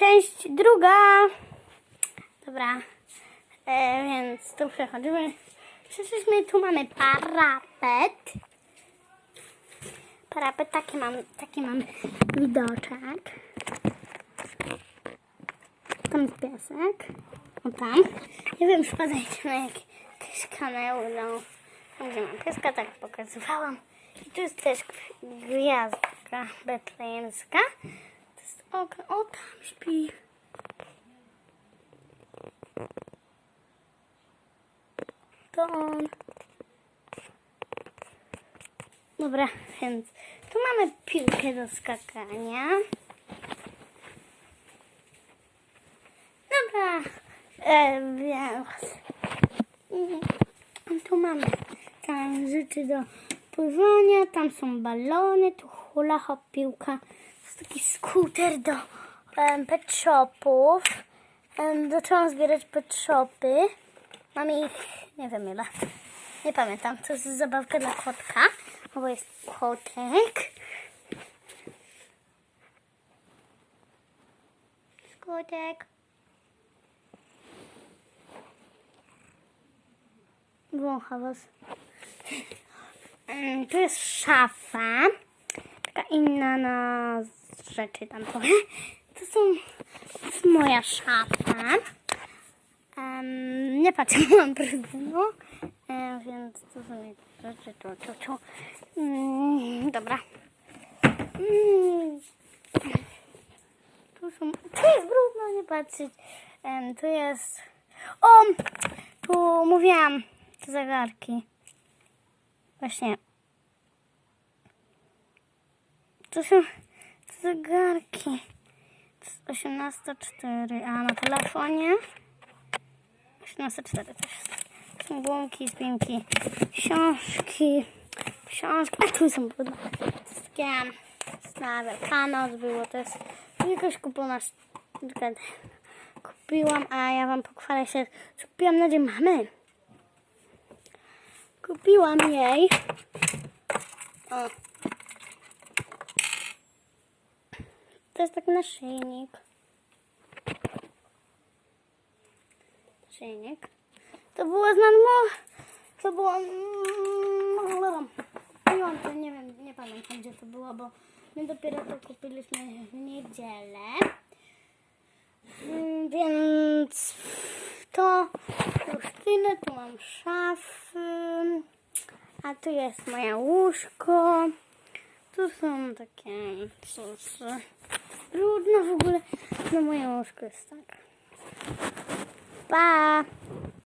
część druga. Dobra, e, więc tu przechodzimy. Przyszliśmy, tu mamy parapet. Parapet, taki mam, taki mam widoczek. Tam jest piesek. O tam. Nie wiem, wpadajcie na jak- jakieś kanały, no. Tam gdzie mam pieska, tak pokazywałam. I tu jest też gwiazdka betlejemska. Okno. O, tam śpi. To on. Dobra, więc tu mamy piłkę do skakania. Dobra, e, więc tu mamy tam rzeczy do pływania, tam są balony, tu hula hop, piłka. Jest taki skuter do em, pet shopów. Em, zaczęłam zbierać pet shopy. Mam ich, nie wiem ile. Nie pamiętam, to jest zabawka dla kotka, bo jest kotek. Kotek. Wącha was. Tu jest szafa. Inna na rzeczy tam trochę. To są, to jest moja szafa. Um, nie patrzę, mam prezydentu. E, więc to są rzeczy tu, tu. Mm, dobra. Mm. Tu są, tu jest brudno, nie patrzeć. Em, tu jest, o, tu mówiłam, zegarki. Właśnie. To są zegarki. To jest 18.4, a na telefonie 18.4 też jest. To są głąki, spinki, książki, książki, a tu są takie na Wielkanoc było, to jest jakoś kupiona kupiłam, a ja wam pochwalę się, kupiłam na dzień mamy. Kupiłam jej. O. To jest taki naszyjnik. Naszyjnik. To było z. To było... mm, Kupiłam to, nie wiem, nie pamiętam gdzie to było, bo my dopiero to kupiliśmy w niedzielę. Mm, Więc to tyle. Tu mam szafy. A tu jest moje łóżko. Tu są takie rzeczy. Brudno w ogóle. No moje łóżko jest tak. Pa!